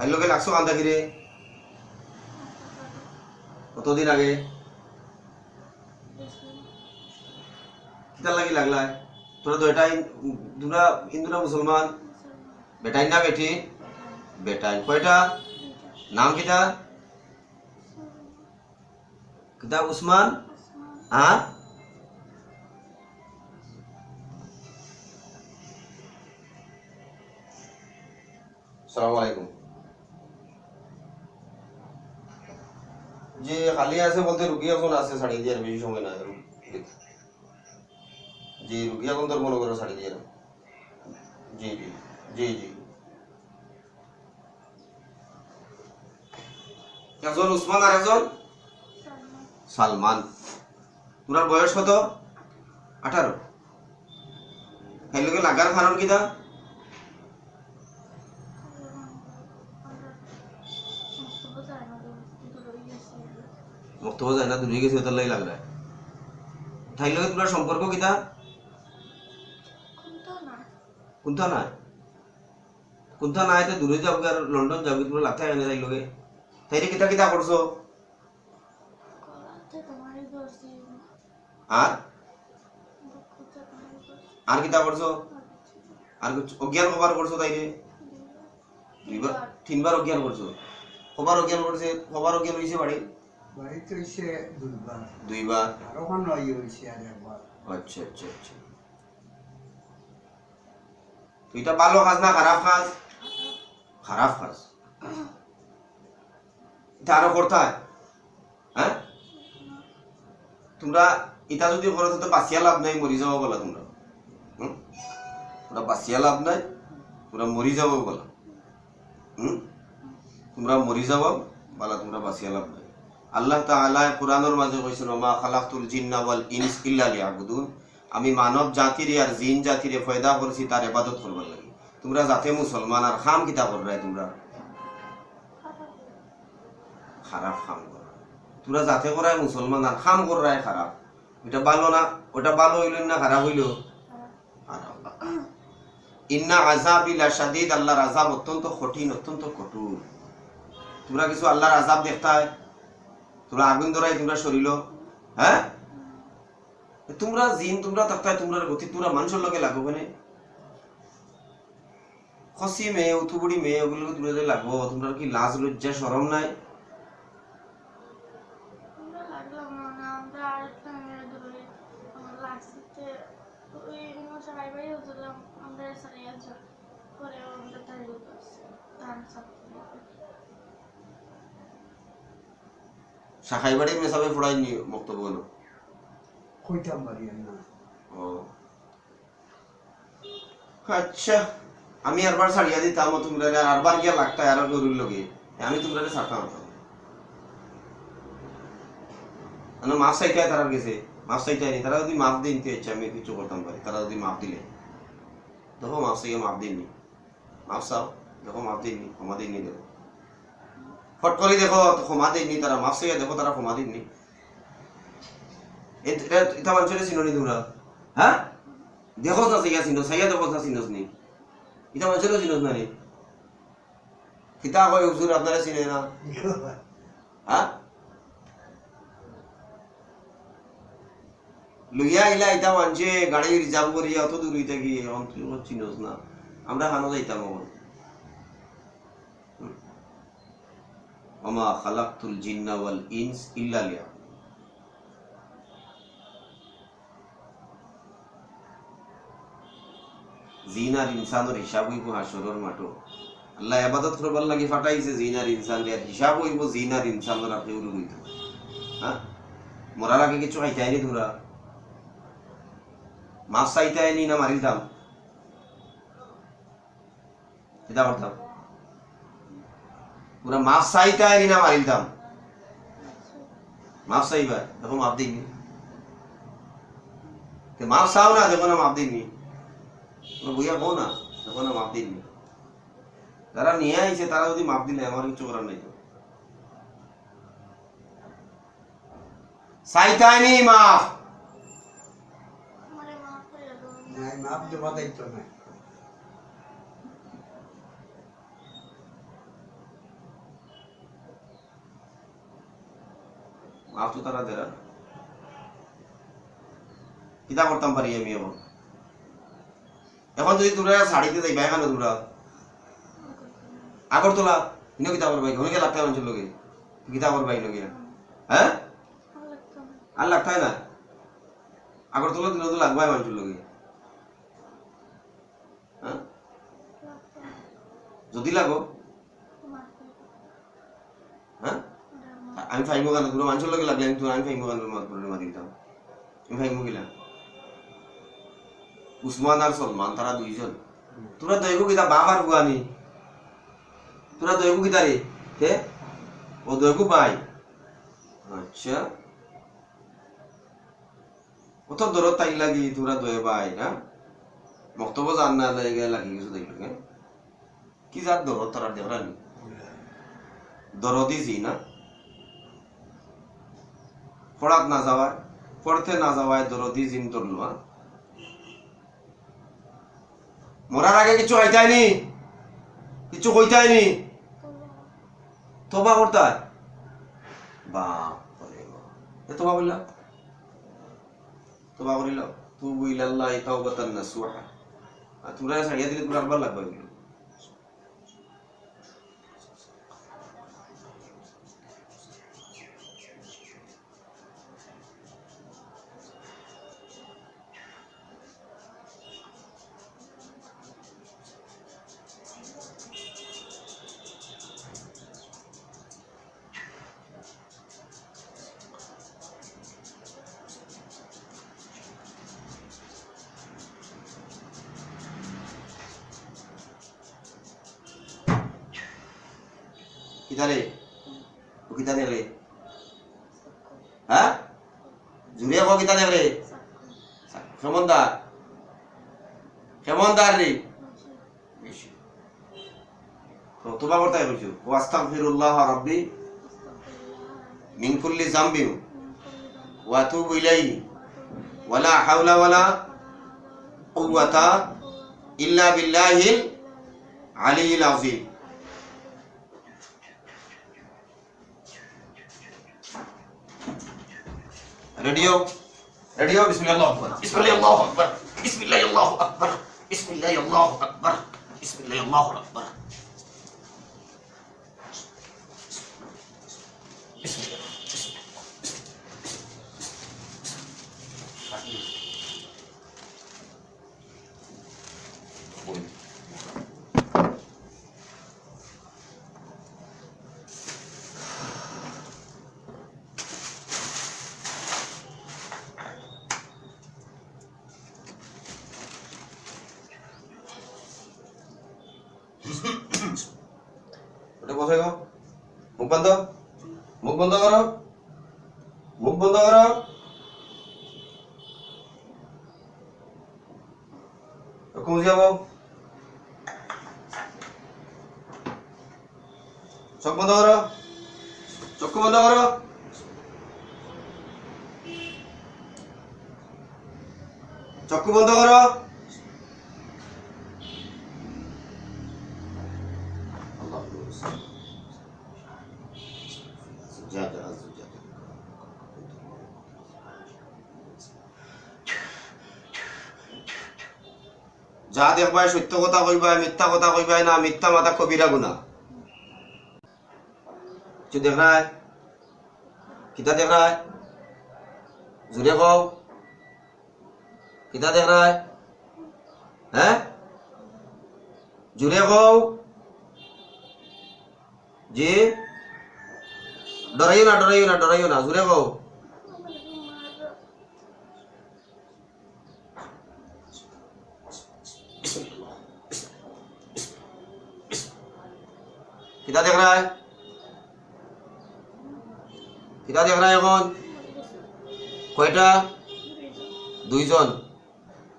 তাই লোকে লাগছো কান্দা কিরে কতদিন আগে? কিতার লাগি লাগলাই। তোরা তো এটাই তোরা হিন্দু না মুসলমান বেটাই না বেটি বেটাই কয়টা? নাম কিতা কিতা উসমান হ্যাঁ সালাম যে খালি আছে বলতে রুগী এখন আছে শাড়ি দিয়ে বেশি সময় না জি রুগী এখন তোর মনে করো শাড়ি দিয়ে জি জি জি জি। একজন উসমান আর একজন সালমান। তোমার বয়স কত? আঠারো। লাগার কারণ কিতা বক্তব্য যায় না দূরে গেছে তার লাগে লাগ রায় ঠাই লগে তোমার সম্পর্ক কিতা? কোনটা নাই। কোনটা নাই? তো দূরে যাব আর লন্ডন যাবি তোমার লাগতে হয় না তাই লগে? তাইরে কিতা কিতা করছ আর আর কিতা করছ আর অজ্ঞান কবার করছ তাইরে দুইবার তিনবার অজ্ঞান করছ কবার অজ্ঞান করছে কবার অজ্ঞান হয়েছে বাড়ি বাড়িতে হইছে দুইবার দুইবার আরও কোন নয় হইছে আর একবার আচ্ছা আচ্ছা আচ্ছা তো এটা ভালো কাজ না খারাপ কাজ খারাপ কাজ এটা আরও করতে হয় হ্যাঁ তোমরা এটা যদি করো তো বাঁচিয়া লাভ নাই মরি যাব বলা তোমরা হুম? তোমরা বাঁচিয়া লাভ নাই তোমরা মরি যাব বলা হুম তোমরা মরি যাব বলা তোমরা বাঁচিয়া লাভ নাই আল্লাহ তাআলা কোরআনের মাঝে কইছেন মা খালাকতুল জিন্না ওয়াল ইনস ইল্লা লিয়াবুদুন। আমি মানব জাতিরে আর জিন জাতিরে ফয়দা করছি, তার ইবাদত করবার লাগি। তোমরা যাতে মুসলমান আর খাম কিতা কররাই তোমরা? খারাপ খাম করা। তোমরা যাতে করাই মুসলমান আর খাম কররাই খারাপ। ওটা ভালো না? ওটা ভালো হইল না খারাপ হইল? ইন্না আজাবিলা শাদিদ আল্লাহর আজাব অত্যন্ত কঠিন, অত্যন্ত কঠোর। তোমরা কিছু আল্লাহর আজাব দেখতায় তোমরা আগুন ধরাই তোমরা সরিল হ্যাঁ? তোমরা জিন, তোমরা থাকতায় তোমরা গতি, তোমরা মানুষের লগে লাগো মানে খসি মেয়ে, উথুবুড়ি মেয়ে ওগুলো তোমরা যে লাগবো। তোমরা কি লাজ, লজ্জা সরম নাই? শাখাই বাড়ি মেসাবে ফোড়াইনি বক্তব্য হলো। কইতাম আর না ও। আচ্ছা আমি আরবার ছাড়িয়া দিতাম তোমরা আরবার গিয়া লাগতা আর গরুর লগে। আমি তোমরা ছাড়তাম না। মানে মাফ চাইতে তারা গেছে মাফ চাইতে নি। তারা যদি মাফ দিন ইচ্ছা আমি কিছু করতাম পারি। তারা যদি মাফ দিলে। দেখো মাফ চাইয়ে মাফ দিননি মাফ চাও দেখো মাফ দিননি ক্ষমা দিননি দেখো। ফট করে দেখো ক্ষমা দিননি তারা মাফ চাইয়া দেখো তারা ক্ষমা দিননি এটা মানুষের হ্যাঁ দেখো না সাইয়া চিনো সাইয়া দেখো না চিনোস নি। এটা না নি। কিতা কয় হুজুর আপনারা চিনে না? হ্যাঁ লইয়া আইলা এটা মানছে গাড়ি রিজার্ভ করিয়া অত দূর হইতে গিয়ে চিনোস না। আমরা হানো যাইতাম এখন ওমা খালাকতুল জিন্না ইনস ইল্লা জিন আর ইনসানের হিসাব হইব হাসরের মাঠো। আল্লাহ আবাদত করবার লাগি ফাটাইছে জিন আর ইনসান আর হিসাব হইব জিন আর আর কেউ হইতো হ্যাঁ? মরার আগে কিছু খাইতে আইনি তোমরা মাছ চাইতে আইনি না মারিল দাম? এটা করতাম পুরা মাছ চাইতে আইনি না মারিল দাম মাছ চাইবা দেখো মাপ দিইনি মাপ চাও না দেখো না মাপ দিইনি বইয়া কও না দেখো না মাপ দিননি যারা নিয়ে আইছে তারা যদি মাপ দিলে আমার কিছু করার নাই তো। চাইতাইনি মাফ। মাপ দেওয়া দায়িত্ব নাই। তো তারা কিতা করতাম পারি আমি এখন? এখন যদি তোমরা শাড়িতে যাইবা এখানে তোমরা আগরতলা, ইনো কিতা করবাই অনেকে লাগতে মানুষের লোকে কিতা করবাই ইনো গিয়া হ্যাঁ? আর লাগতে না? আগরতলা দিলে তো লাগবাই মানুষের লোকে হ্যাঁ? যদি লাগো। আমি ফাইমো কেন তোর মানুষের লোকে লাগলে আমি তোর আমি ফাইমো কেন তোর মাতি দিতাম আমি ফাইমো গেলাম উসমান আর সলমান তারা দুইজন তোরা দৈব কিতা বাপ আর বুয়ানি তোরা দৈব কিতা রে হে ও দৈব পাই আচ্ছা কত দূরত তাই লাগি তোরা দয়ে পাই না বক্তব্য জান না লাগে লাগি কিছু হ্যাঁ কি যার দরদ তারা দেখরানি দরদি জি না পড়াত না যাওয়ায়, পড়তে না যাওয়ায় দরদি জিন ধরলো হ্যাঁ? মরার আগে কিছু হইতায়নি? কিছু হইতায়নি তোবা করতায়? বাপ রে এ তোবা বললা তোবা করিল? তুবু ইলাল্লাহি তাওবাতান নাসুহা। তোরা সারিয়া দিলে তোরা আবার লাগবে ও কিতা দেখলে হ্যাঁ? জুড়িয়া কো কিতা দেখলে ক্ষমনদার ক্ষমনদার রে? বেশি। তো তোবা করতে কইছো, ও আস্তাগফিরুল্লাহ রাব্বি মিন কুল্লি জামবিন ওয়া আতুবু ওয়ালা হাওলা ওয়ালা কুওয়াতা ইল্লা বিল্লাহিল আলিয়্যিল আযীম। রেডিও রেডিও বিসমিল্লাহ আকবার বিসমিল্লাহ আল্লাহু আকবার বিসমিল্লাহ আল্লাহু আকবার বিসমিল্লাহ আল্লাহু আকবার বিসমিল্লাহ আল্লাহু আকবার ওটা বন্ধ মুখ বন্ধ করো মুখ বন্ধ করো কমে যাবো চোখ বন্ধ করো চক্ষু বন্ধ করো চক্ষু বন্ধ করো যা দেখবাই সত্য কথা কইবাই, মিথ্যা কথা কইবাই না, মিথ্যা মাতা কবিরা গুনা কিছু দেখ রায় কিতা দেখ রায় জুড়ে কও। কিতা দেখ হ্যাঁ জুড়ে কও। জি? ডরাইও না ডরাইও না ডরাইও না জুড়ে কও। কিতা দেখ রায় কিতা দেখ রায় এখন কয়টা দুইজন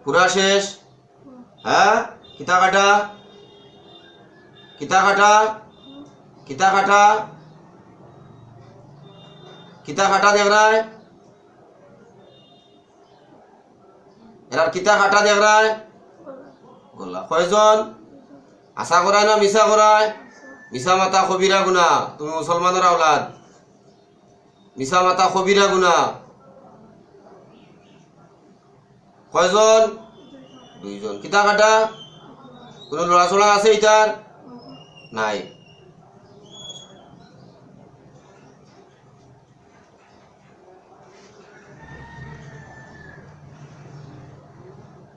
পুরা শেষ হ্যাঁ কিতা কাটা কিতা কাটা কিতা কাটা কিতা কাটা দেখ রায় এরার কিতা কাটা দেখ গোল্লা কয়জন আশা করায় না মিশা করায় মিশা মাতা কবিরা গুনা তুমি মুসলমানের আওলাদ। মাতা কবিরা গুণা। কয়জন? দুইজন। কিতা কাটা? কোনো লড়া আছে ইটার নাই।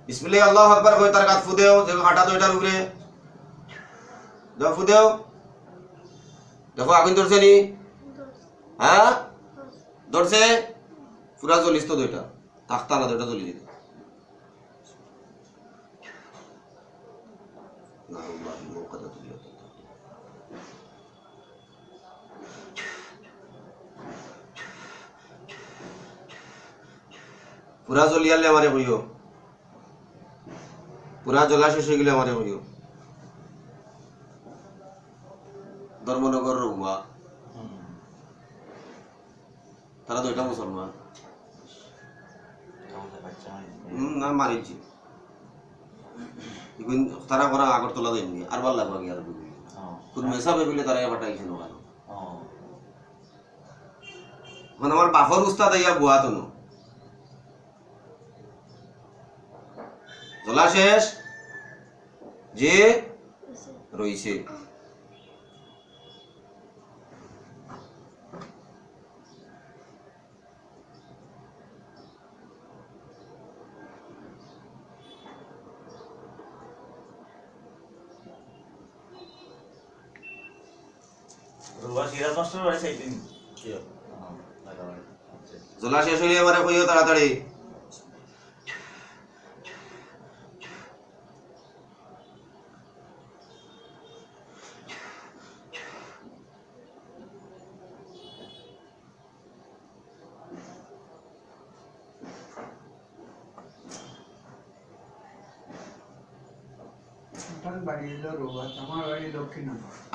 বিসমিল্লাহ আল্লাহ আকবার কই তার কাত ফুদেও যে হাঁটা তো এটার উপরে ফুদেও। দেখো আগুন ধরছে নি? হ্যাঁ? ধরছে? পুরা জ্বলিস তো দুইটা। থাকতা না দুইটা জ্বলি। পুরা জ্বলিয়ালে আমারে কইও। পুরা জ্বলা শেষ হয়ে গেলে আমারে কইও। ধর্মনগর রঘুয়া তারা দুইটা মুসলমান। না। মারিছি তারা করা আগরতলা দেননি আর ভালো লাগবে কি আর খুদ তারা এবার পাঠাইছে না কেন এখন আমার বাফর উস্তাদ আইয়া বুয়া তো জলা শেষ? যে? রইছে চাইতেন শেষ হইলে এবারে কইও তাড়াতাড়ি।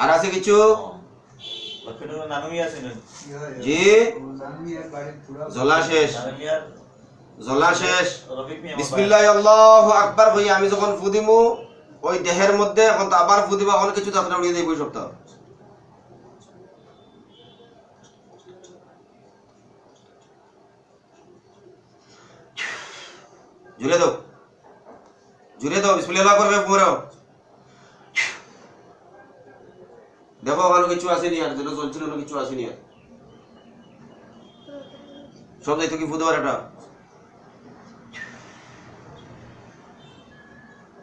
আর আছে কিছু? জি জানমিয়ার বাড়ি পুরা জলা শেষ নানুমিয়ার জলা শেষ রফিক মিয়া বিসমিল্লাহ আল্লাহ আকবার হই আমি যখন ফুদিমু ওই দেহের মধ্যে এখন তো আবার ফুদিবা অনেক কিছু যাত্রা উড়িয়ে দেব সপ্তাহ জুড়ে দাও। জুড়ে দাও বিসমিল্লাহ করবে পুরো দেখো ওখানে কিছু আসেনি আর, যেটা চলছিল না কিছু আসেনি আর। সব দায়িত্ব কি ফুদবার এটা?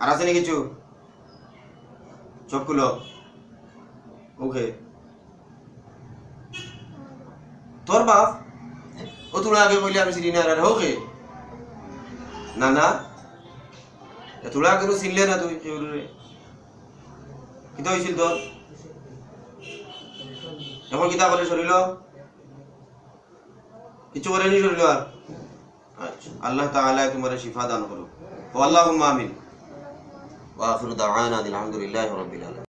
আর আছে নি কিছু খুলো। ওকে। তোর বাপ? ও তোরা আগে বললে আমি চিনি না ওকে। না না। তোরা আগে চিনলে না তুই কিন্তু হয়েছিল তোর? এখন কিতা করে শরীর? কিছু করেনি শরীর আর? আচ্ছা আল্লাহ তাআলা তোমার শিফা দান করো ও আল্লাহুম্মা আমিন। আখিরু আলহামদুলিল্লাহি আলামিন।